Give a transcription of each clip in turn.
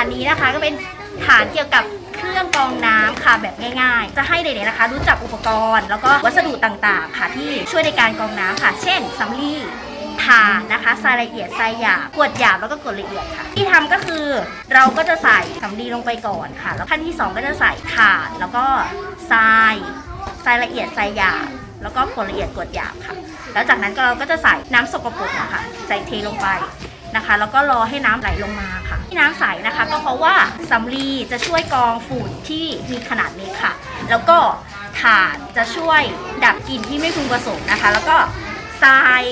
านนี้นะคะก็เป็นฐานเกี่ยวกับเครื่องกรองน้ํค่ะแบบง่ายๆ จะให้เด็กๆนะคะ รู้จักอุปกรณ์ แล้วก็วัสดุต่างๆ ค่ะที่ช่วยในการกรองน้ำค่ะ เช่นสำลี ถ่านะคะทรายละเอียดทรายหยาบกรวดหยาบแล้วก็กรวดละเอียดค่ะ ที่ทำก็คือเราก็จะใส่สำลีลงไปก่อนค่ะ แล้วขั้นที่สองก็จะใส่ถ่านแล้วก็ทรายทรายละเอียดทรายหยาบแล้วก็กรวดละเอียดกรวดหยาบค่ะ แล้วจากนั้นเราก็จะใส่น้ำสกปรกนะคะใส่เทลงไปนะคะแล้วก็รอให้น้ำไหลลงมาค่ะ ที่น้ำใสนะคะ ก็เพราะว่าสำลีจะช่วยกรองฝุ่นที่มีขนาดเล็กค่ะ แล้วก็ถ่านจะช่วยดับกลิ่นที่ไม่พึงประสงค์นะคะ แล้วก็ ทราย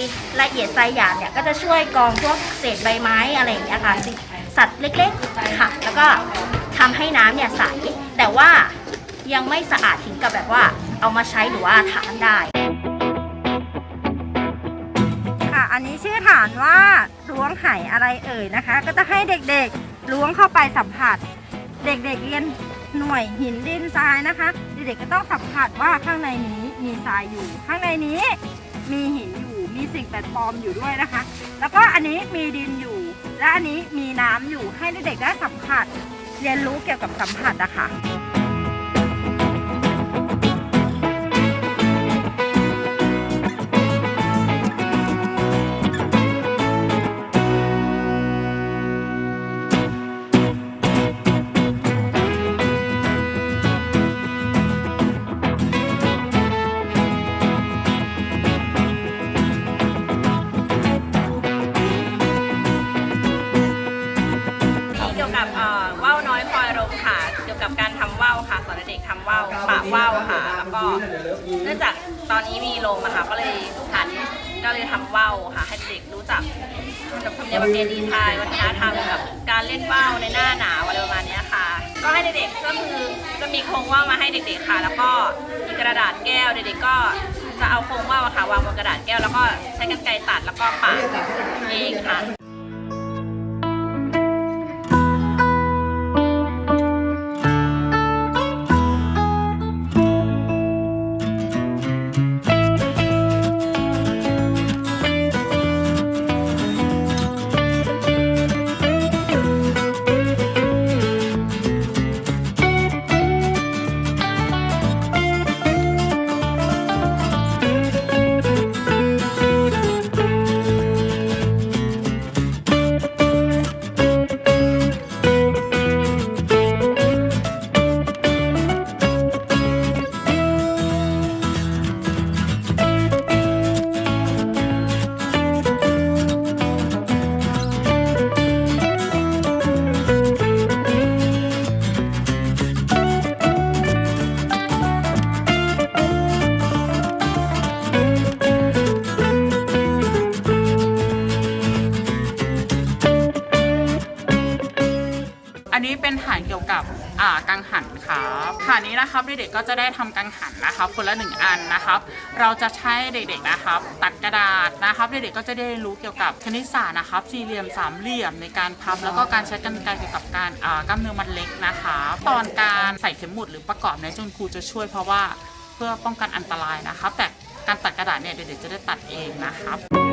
ละเอียดทรายหยาบเนี่ยก็จะช่วยกรองพวกเศษใบไม้อะไรอย่างเงี้ยค่ะสัตว์เล็กๆค่ะแล้วก็ทำให้น้ำเนี่ยใสแต่ว่ายังไม่สะอาดถึงกับแบบว่าเอามาใช้หรือว่าทานได้ค่ะอันนี้ชื่อฐานว่าล้วงไหอะไรเอ่ยนะคะ ก็จะให้เด็กๆล้วงเข้าไปสัมผัส เด็กๆเรียนหน่วยหินดินทรายนะคะ เด็กๆก็ต้องสัมผัสว่าข้างในนี้มีทรายอยู่ ข้างในนี้ มีหินอยู่ มีสิ่งแปลกปลอมอยู่ด้วยนะคะ แล้วก็อันนี้มีดินอยู่ และอันนี้มีน้ำอยู่ให้เด็กๆได้สัมผัส เรียนรู้เกี่ยวกับสัมผัสนะคะ ว่าวค่ะ แล้วก็เนื่องจากตอนนี้มีลมอะค่ะ ก็เลยฐานก็เลยทำว่าวค่ะ ให้เด็กรู้จักขนบธรรมเนียมประเพณีไทยวัฒนธรรมกับการเล่นว่าวในหน้าหนาวอะไรประมาณเนี้ยค่ะ ก็ให้เด็กๆก็คือจะมีโครงว่าวมาให้เด็กๆค่ะ แล้วก็มีกระดาษแก้วเด็กๆก็จะเอาโครงว่าวอะค่ะวางบนกระดาษแก้ว แล้วก็ใช้กรรไกรตัดแล้วก็ปะเองค่ะ ครับฐานี้นะครับเด็กๆก็จะได้ทำกังหันนะครับคนละหนึ่งอันนะครับ เราจะใช้เด็กๆนะครับ ตัดกระดาษนะครับเด็กๆก็จะได้รู้เกี่ยวกับคณิตศาสตร์นะครับ สี่เหลี่ยมสามเหลี่ยมในการพับแล้วก็การใช้กรรไกรเกี่ยวกับการอ่ากล้ามเนื้อมัดเล็กนะคะตอนการใส่เข็มหมุดหรือประกอบเนี่ยจนครูจะช่วยเพราะว่าเพื่อป้องกันอันตรายนะครับ แต่การตัดกระดาษเนี่ยเด็กๆจะได้ตัดเองนะครับ